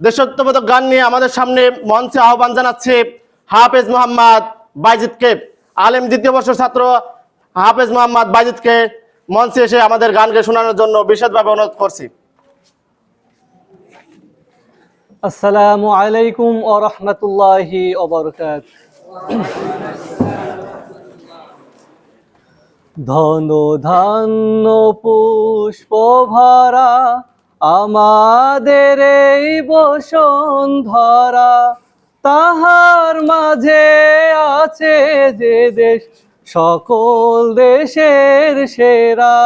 দেশত্ববোধক গান নিয়ে আমাদের সামনে মঞ্চে আহ্বান জানাচ্ছে হাফেজ মোহাম্মদ বাইজিদকে। আলেম দ্বিতীয় বর্ষের ছাত্র হাফেজ মোহাম্মদ বাইজিদকে মঞ্চে এসে আমাদের গানকে শোনানোর জন্য বিশেষভাবে অনুরোধ করছি। আসসালামু আলাইকুম ও রহমতুল্লাহি ধন ধান্য পুষ্প ভরা আমাদের এই বসন ধরা তাহার মাঝে আছে যে দেশ, সকল দেশের সেরা।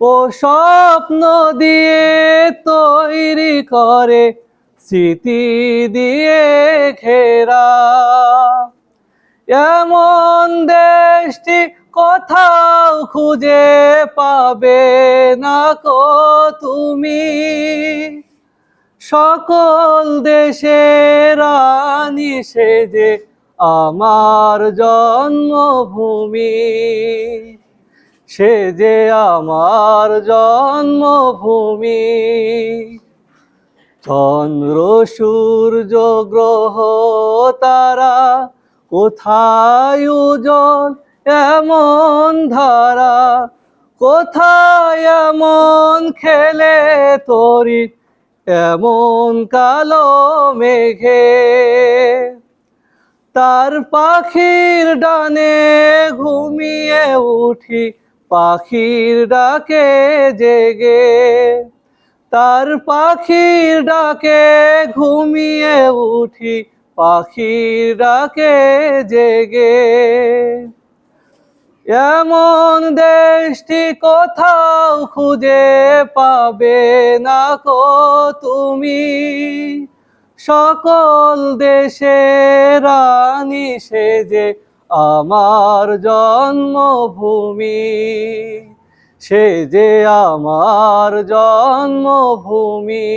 ও স্বপ্ন দিয়ে তৈরি করে, স্মৃতি দিয়ে ঘেরা। এমন দেশটি কোথাও খুঁজে পাবে না কো তুমি? সকল দেশের রানী সেজে আমার জন্মভূমি। সে যে আমার জন্মভূমি। চন্দ্র, সূর্য, গ্রহ, তারা কোথায় উজ্জ্বল এমন ধারা? কোথায় এমন খেলে তরি? এমন কালো মেঘে। তার পাখির ডানে ঘুমিয়ে উঠি, পাখির ডাকে জেগে। তার পাখির ডাকে ঘুমিয়ে উঠি পাখির ডাকে জেগে। এমন দেশটি কোথাও খুঁজে পাবে না কো তুমি? সকল দেশের রানী সেজে আমার জন্মভূমি। সে যে আমার জন্মভূমি।